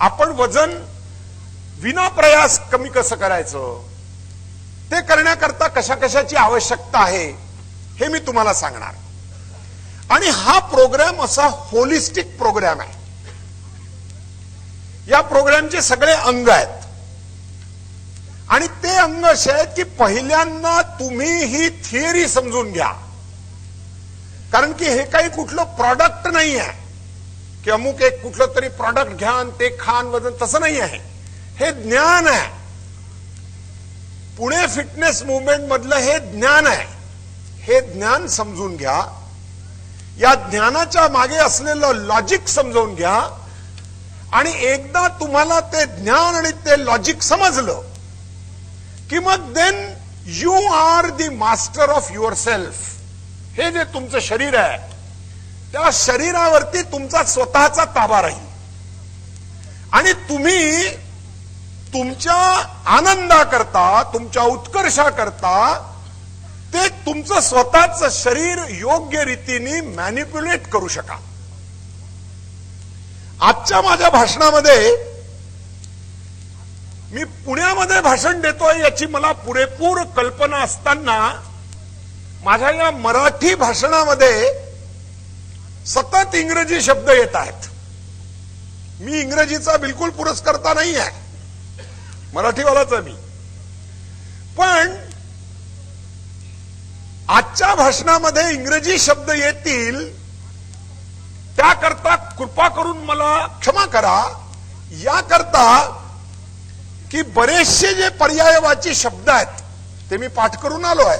आपण वजन विना प्रयास कमी कसं करायचं? ते करण्याकरता कशा कशाची आवश्यकता आहे हे मी तुम्हाला सांगणार. आणि हा प्रोग्राम असा होलिस्टिक प्रोग्राम आहे. या प्रोग्रामचे सगळे अंग आहेत. आणि ते अंग असे आहेत की पहिल्यांदा तुम्ही ही थिअरी समजून घ्या. कारण की हे काही कुठलं प्रॉडक्ट नाही आहे की अमुक एक कुठलं तरी प्रॉडक्ट घ्या आणि ते खान वजन तसं नाही आहे. हे ज्ञान आहे. पुणे फिटनेस मुवमेंट मधलं हे ज्ञान आहे. हे ज्ञान समजून घ्या. या ज्ञानाच्या मागे असलेलं लॉजिक समजून घ्या. आणि एकदा तुम्हाला ते ज्ञान आणि ते लॉजिक समजलं की मग then you are the master of yourself हे जे तुमचं शरीर आहे त्या शरीरावरती तुमचा स्वतःचा ताबा राहील. आणि तुम्ही तुमच्या आनंदाकरता तुमच्या उत्कर्षाकरता ते तुमचं स्वतःच शरीर योग्य रीतीने मॅनिप्युलेट करू शका आजच्या माझ्या भाषणामध्ये मी पुण्यामध्ये भाषण देतोय याची मला पुरेपूर कल्पना असताना माझ्या या मराठी भाषणामध्ये सतत इंग्रजी शब्द येत आहेत. मी इंग्रजीचा बिलकुल पुरस्कर्ता नाही आहे. मराठीवालाचा मी. पण आजच्या भाषणामध्ये इंग्रजी शब्द येतील त्याकरता कृपा करून मला क्षमा करा. याकरता की बरेचसे जे पर्यायवाची शब्द आहेत ते मी पाठ करून आलो आहे.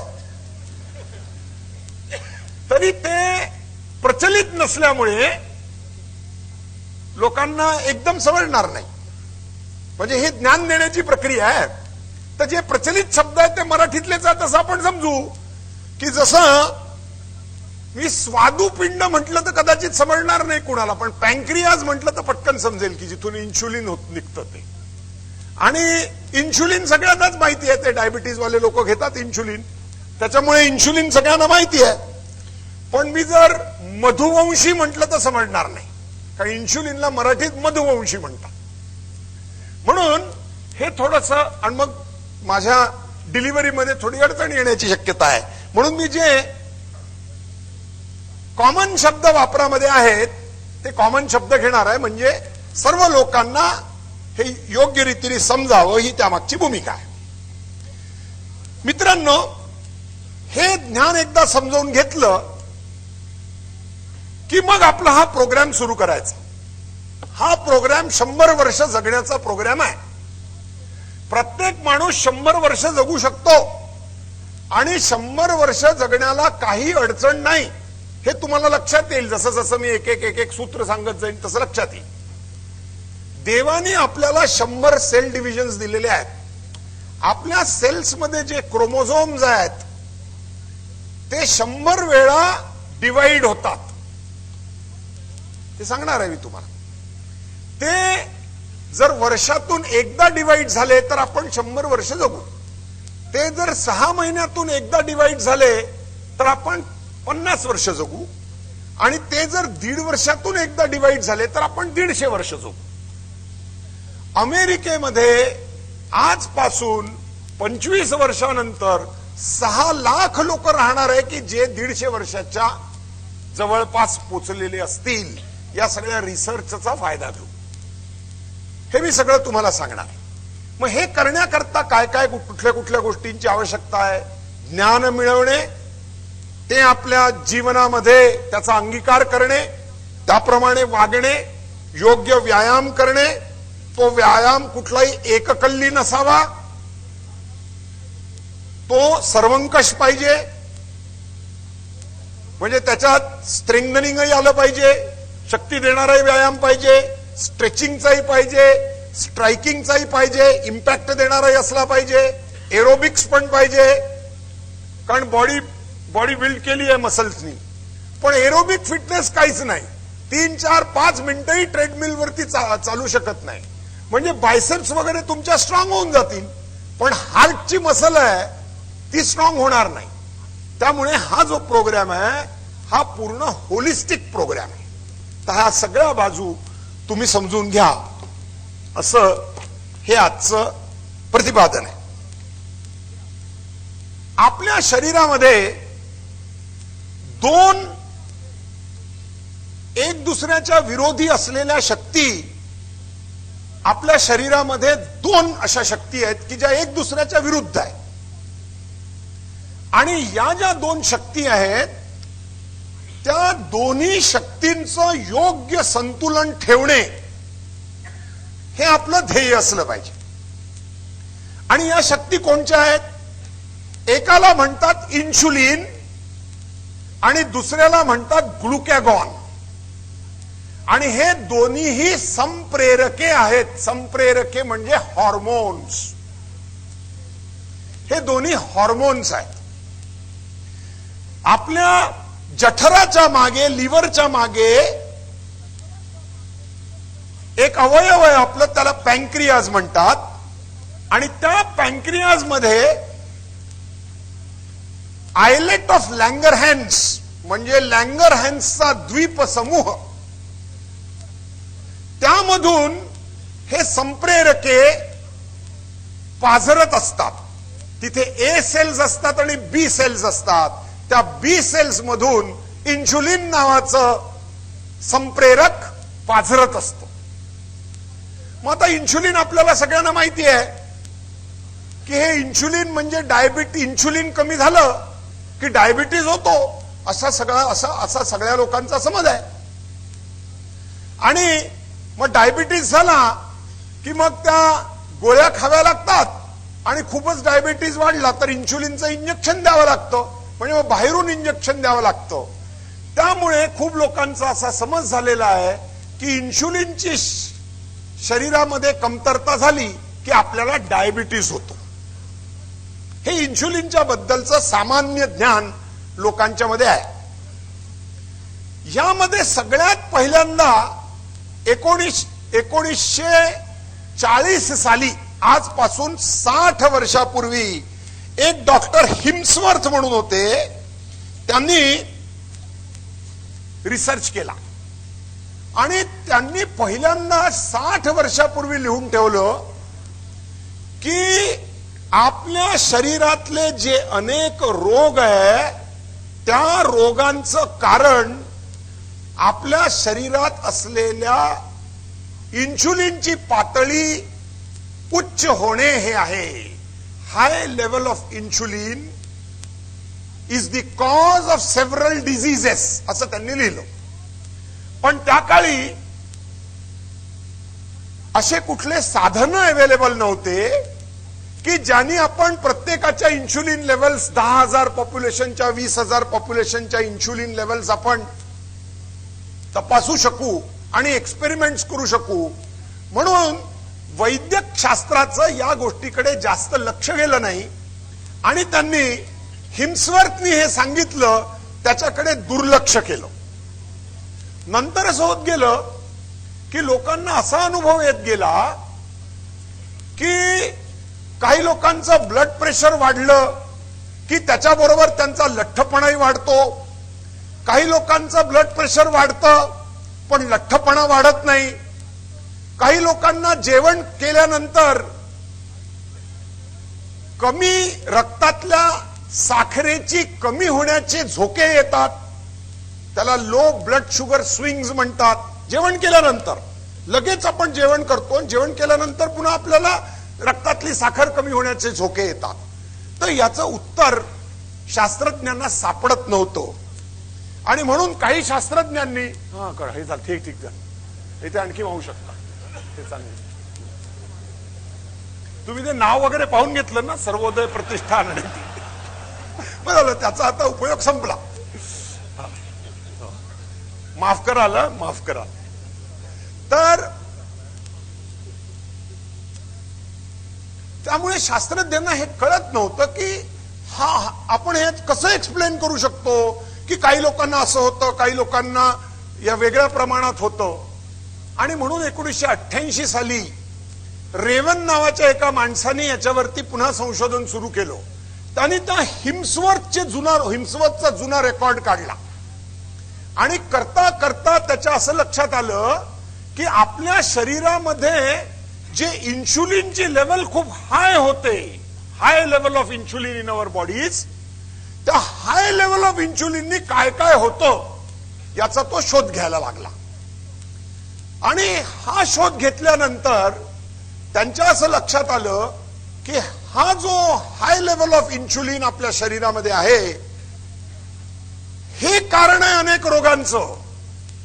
तरी ते प्रचलित नसल्यामुळे लोकांना एकदम समजणार नाही. म्हणजे ही ज्ञान देण्याची प्रक्रिया आहे. तर जे प्रचलित शब्द आहेत ते मराठीतलेच आहेत असं आपण समजू की जसं मी स्वादुपिंड म्हटलं तर कदाचित समजणार नाही कुणाला पण पँक्रियाज म्हटलं तर पटकन समजेल की जिथून इन्शुलिन होत निघतं ते. आणि इन्शुलिन सगळ्यांनाच माहिती आहे ते डायबिटीज वाले लोक घेतात इन्शुलिन. त्याच्यामुळे इन्शुलिन सगळ्यांना माहिती आहे. पण मी जर मधुवंशी म्हटलं तर समजणार नाही. कारण इन्शुलिनला मराठीत मधुवंशी म्हणतात. म्हणून हे थोडस आणि मग माझ्या डिलिव्हरीमध्ये थोडी अडचण येण्याची शक्यता आहे. म्हणून मी जे कॉमन शब्द वापरामध्ये आहेत ते कॉमन शब्द घेणार आहे. म्हणजे सर्व लोकांना हे योग्य रीतीने समजावं ही त्यामागची भूमिका आहे. मित्रांनो हे ज्ञान एकदा समजावून घेतलं की मग आपला हा प्रोग्राम सुरू करायचा. हा प्रोग्राम शंभर वर्ष जगण्याचा प्रोग्राम आहे. प्रत्येक माणूस शंभर वर्ष जगू शकतो. आणि शंभर वर्ष जगण्याला काही अडचण नाही. हे तुम्हाला लक्षात येईल. जसं जसं मी एक एक एक एक सूत्र सांगत जाईन तसं लक्षात येईल. देवाने आपल्याला शंभर सेल डिव्हिजन्स दिलेले आहेत. आपल्या सेल्समध्ये जे क्रोमोझोम्स आहेत ते शंभर वेळा डिवाइड होतात. ते सांगणार आहे मी तुम्हाला. ते जर वर्षातून एकदा डिवाइड झाले तर आपण शंभर वर्ष जगू. ते जर सहा महिन्यातून एकदा डिवाइड झाले तर आपण पन्नास वर्ष जगू. आणि ते जर दीड वर्षातून एकदा डिवाइड झाले तर आपण दीडशे वर्ष जगू. अमेरिकेमध्ये आजपासून पंचवीस वर्षानंतर सहा लाख लोक राहणार आहे की जे दीडशे वर्षाच्या जवळपास पोचलेले असतील. या सगळ्या रिसर्चचा फायदा घेऊ. हे मी सगळं तुम्हाला सांगणार. मग हे करण्याकरता काय काय कुठल्या कुठल्या गोष्टींची आवश्यकता आहे? ज्ञान मिळवणे ते आपल्या जीवनामध्ये त्याचा अंगीकार करणे त्याप्रमाणे वागणे योग्य व्यायाम करणे तो व्यायाम कुठलाही एककल्ली नसावा. तो सर्वंकष पाहिजे. म्हणजे त्याच्यात स्ट्रेंगनिंगही आलं पाहिजे. शक्ती देणाराही व्यायाम पाहिजे स्ट्रेचिंगचाही पाहिजे स्ट्रायकिंगचाही पाहिजे इम्पॅक्ट देणाराही असला पाहिजे एरोबिक्स पण पाहिजे. कारण बॉडी बॉडी बिल्ड केली आहे मसल्सनी पण एरोबिक फिटनेस काहीच नाही. तीन चार पाच मिनिटंही ट्रेडमिल वरती चा- चालू शकत नाही. म्हणजे बायसेप्स वगैरे तुमच्या स्ट्रॉंग होऊन जातील पण हार्टची मसल आहे ती स्ट्रॉंग होणार नाही. त्यामुळे हा जो प्रोग्राम आहे हा पूर्ण होलिस्टिक प्रोग्राम आहे. तर ह्या सगळ्या बाजू तुम्ही समजून घ्या. असं हे आजचं प्रतिपादन आहे. आपल्या शरीरामध्ये दोन एक दुसऱ्याच्या विरोधी असलेल्या शक्ती आपल्या शरीरामध्ये दोन अशा शक्ती आहेत की ज्या एक दुसऱ्याच्या विरुद्ध आहेत. आणि या ज्या दोन शक्ती आहेत त्या दोन्ही शक्तींचं योग्य संतुलन ठेवणे हे आपलं ध्येय असलं पाहिजे. आणि या शक्ती कोणत्या आहेत? एकाला म्हणतात इन्शुलिन आणि दुसऱ्याला म्हणतात ग्लुकॅगॉन आणि हे दोन्हीही संप्रेरके आहेत. संप्रेरके म्हणजे हॉर्मोन्स हे दोन्ही हॉर्मोन्स आहेत. आपल्या जठराच्या मागे लिव्हरच्या मागे एक अवयव आहे आपलं त्याला पँक्रियाज म्हणतात. आणि त्या पँक्रियाजमध्ये आयलेट ऑफ लँगर हॅन्स म्हणजे लँगर हॅन्सचा द्वीप समूह. त्यामधून हे संप्रेरके पाझरत असतात. तिथे ए सेल्स असतात आणि बी सेल्स असतात. त्या बी सेल्स मधून इन्शुलिन नावाचं संप्रेरक पाझरत असतो. मग आता इन्शुलिन आपल्याला सगळ्यांना माहिती आहे की हे इन्शुलिन म्हणजे डायबिटी इन्शुलिन कमी झालं की डायबिटीज होतो असा सगळा असा असा सगळ्या लोकांचा समज आहे. आणि मग डायबिटीज झाला की मग त्या गोळ्या खाव्या लागतात आणि खूपच डायबिटीज वाढला तर इन्शुलिनचं इंजेक्शन द्यावं लागतं. म्हणजे मग बाहेरून इंजेक्शन द्यावं लागतं. त्यामुळे खूप लोकांचा असा समज झालेला आहे की इन्शुलिनची शरीरामध्ये कमतरता झाली की आपल्याला डायबिटीस होतो. हे इन्शुलिनच्या बद्दलचं सामान्य ज्ञान लोकांच्या मध्ये आहे. यामध्ये सगळ्यात पहिल्यांदा एकोणीस एकोणीसशे चाळीस साली आजपासून साठ वर्षापूर्वी एक डॉक्टर हिम्सवर्थ म्हणून होते त्यांनी रिसर्च केला. आणि त्यांनी पहिल्यांदा साठ वर्षापूर्वी लिहून ठेवलं की आपल्या शरीरातले जे अनेक रोग आहे त्या रोगांचं कारण आपल्या शरीरात असलेल्या इन्शुलिनची पातळी उच्च होणे हे आहे. High level of insulin is the cause of several diseases असं त्यांनी लिहिलं पण त्या काळी असे कुठले साधनं अवेलेबल नव्हते की ज्यांनी आपण प्रत्येकाच्या इन्शुलिन लेवल्स दहा हजार पॉप्युलेशनच्या वीस हजार पॉप्युलेशनच्या इन्शुलिन लेवल्स आपण तपासू शकू आणि एक्सपेरिमेंट्स करू शकू. म्हणून वैद्यक शास्त्राचं या गोष्टीकडे जास्त लक्ष गेलं नाही. आणि त्यांनी हिमस्वर्थनी हे सांगितलं त्याच्याकडे दुर्लक्ष केलं. नंतर असं होत गेलं की लोकांना असा अनुभव येत गेला की काही लोकांचं ब्लड प्रेशर वाढलं की त्याच्याबरोबर त्यांचा लठ्ठपणाही वाढतो. काही लोकांचं ब्लड प्रेशर वाढतं पण लठ्ठपणा वाढत नाही. काही लोकांना जेवण केल्यानंतर कमी रक्तातल्या साखरेची कमी होण्याचे झोके येतात. त्याला लो ब्लड शुगर स्विंग्स म्हणतात. जेवण केल्यानंतर. लगेच आपण जेवण करतो आणि जेवण केल्यानंतर पुन्हा आपल्याला रक्तातली साखर कमी होण्याचे झोके येतात. तर याचं उत्तर शास्त्रज्ञांना सापडत नव्हतं. आणि म्हणून काही शास्त्रज्ञांनी हा कळ हे झालं. ठीक ठीक झालं. इथे आणखी वाहू शकता ते चांगले. तुम्ही ते नाव वगैरे पाहून घेतलं ना सर्वोदय प्रतिष्ठान आणि बरं त्याचा आता उपयोग संपला. माफ कराल माफ करा. तर त्यामुळे शास्त्रज्ञांना हे कळत नव्हतं की हा आपण हे कसं एक्सप्लेन करू शकतो की काही लोकांना असं होतं काही लोकांना या वेगळ्या प्रमाणात होतं. आणि म्हणून एकोणीसशे अठ्ठ्याऐंशी साली रेवन नावाच्या एका माणसाने याच्यावरती पुन्हा संशोधन सुरू केलं. त्यांनी त्या हिमस्वर्थचे जुना हिमस्वर्थचा जुना रेकॉर्ड काढला. आणि करता करता त्याच्या असं लक्षात आलं की आपल्या शरीरामध्ये जे इन्शुलिनची लेवल खूप हाय होते high level of insulin in our bodies त्या हाय लेवल ऑफ इन्शुलिननी काय काय होतं याचा तो शोध घ्यायला लागला. आणि हा शोध घेतल्यानंतर त्यांच्या असं लक्षात आलं की हा जो हाय लेवल ऑफ इन्शुलिन आपल्या शरीरामध्ये आहे हे कारण आहे अनेक रोगांचं.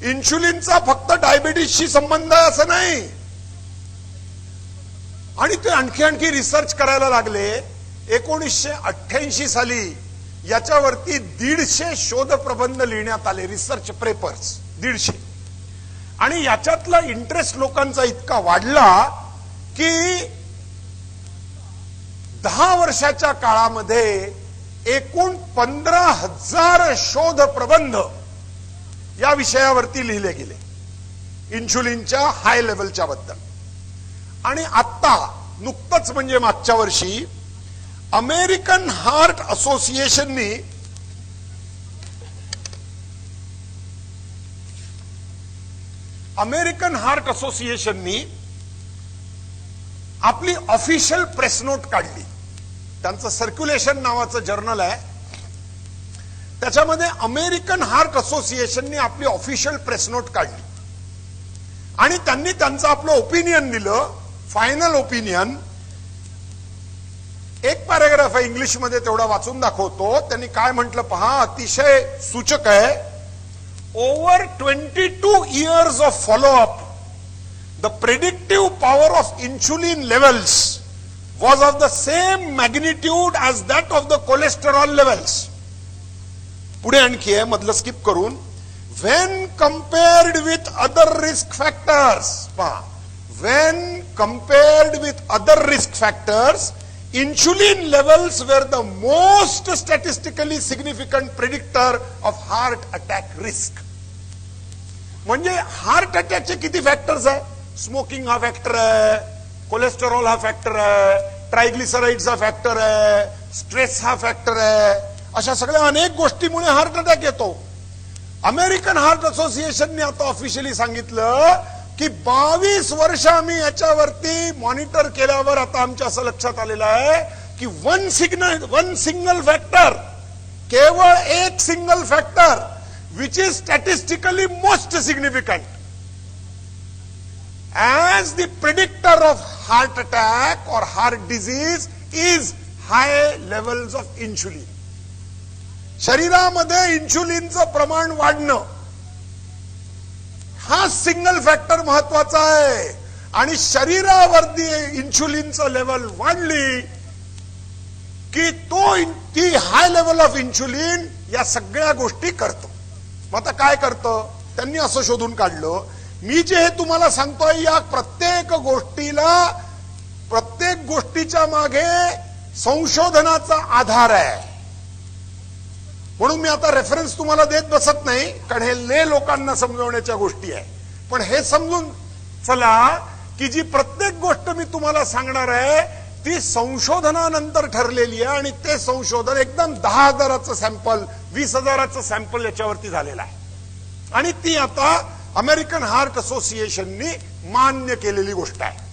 इन्शुलिनचा फक्त डायबिटीसशी संबंध आहे असं नाही. आणि ते आणखी आणखी रिसर्च करायला लागले. एकोणीसशे अठ्ठ्याऐंशी साली याच्यावरती दीडशे शोध प्रबंध लिहिण्यात आले रिसर्च पेपर्स दीडशे. आणि याच्यातला इंटरेस्ट लोकांचा इतका वाढला की दहा वर्षाच्या काळामध्ये एकूण पंधरा हजार शोध प्रबंध या विषयावरती लिहिले गेले. इन्शुलिनच्या हाय लेवलच्या बद्दल. आणि आत्ता नुकतंच म्हणजे मागच्या वर्षी अमेरिकन हार्ट असोसिएशननी अमेरिकन हार्ट असोसिएशननी आपली ऑफिशियल प्रेस नोट काढली. त्यांचं सर्क्युलेशन नावाचं जर्नल आहे. त्याच्यामध्ये अमेरिकन हार्ट असोसिएशननी आपली ऑफिशियल प्रेस नोट काढली. आणि त्यांनी त्यांचं आपलं ओपिनियन दिलं फायनल ओपिनियन एक पॅराग्राफ आहे इंग्लिशमध्ये तेवढा वाचून दाखवतो. त्यांनी काय म्हटलं पहा? अतिशय सूचक आहे. Over twenty two years of follow up the predictive power of insulin levels was of the same magnitude as that of the cholesterol levels. पुढे आणखी आहे मधलं स्किप करून. When compared with other risk factors पहा. When compared with other risk factors insulin levels were the most statistically significant predictor of heart attack risk म्हणजे heart अटॅकचे किती factors आहे? स्मोकिंग हा फॅक्टर आहे कोलेस्टेरॉल हा फॅक्टर आहे ट्रायग्लिसराईड्स हा फॅक्टर आहे स्ट्रेस हा फॅक्टर आहे. अशा सगळ्या अनेक गोष्टीमुळे हार्ट अटॅक येतो. अमेरिकन हार्ट असोसिएशनने आता ऑफिशियली सांगितलं की बावीस वर्ष आम्ही याच्यावरती मॉनिटर केल्यावर आता आमच्या असं लक्षात आलेलं आहे की one signal one single factor केवळ एक single factor which is statistically most significant as the predictor of heart attack or heart disease is high levels of insulin. शरीरामध्ये इन्शुलिनचं प्रमाण वाढणं हा सिंगल फॅक्टर महत्त्वाचा आहे. आणि शरीरावरती इन्शुलिनचं लेवल वाढली की तो ती हाय लेवल ऑफ इन्शुलिन या सगळ्या गोष्टी करतो. मग आता काय करतं? त्यांनी असं शोधून काढलं. मी जे हे तुम्हाला सांगतोय या प्रत्येक गोष्टीला प्रत्येक गोष्टीच्या मागे संशोधनाचा आधार आहे. म्हणून मी आता रेफरन्स तुम्हाला देत बसत नाही कारण हे ले लोकांना समजवण्याच्या गोष्टी आहे. पण हे समजून चला की जी प्रत्येक गोष्ट मी तुम्हाला सांगणार आहे ती संशोधनानंतर ठरलेली आहे आणि ते संशोधन एकदम दहा हजाराचं सॅम्पल वीस हजाराचं सॅम्पल याच्यावरती झालेलं आहे. आणि ती आता अमेरिकन हार्ट असोसिएशननी मान्य केलेली गोष्ट आहे.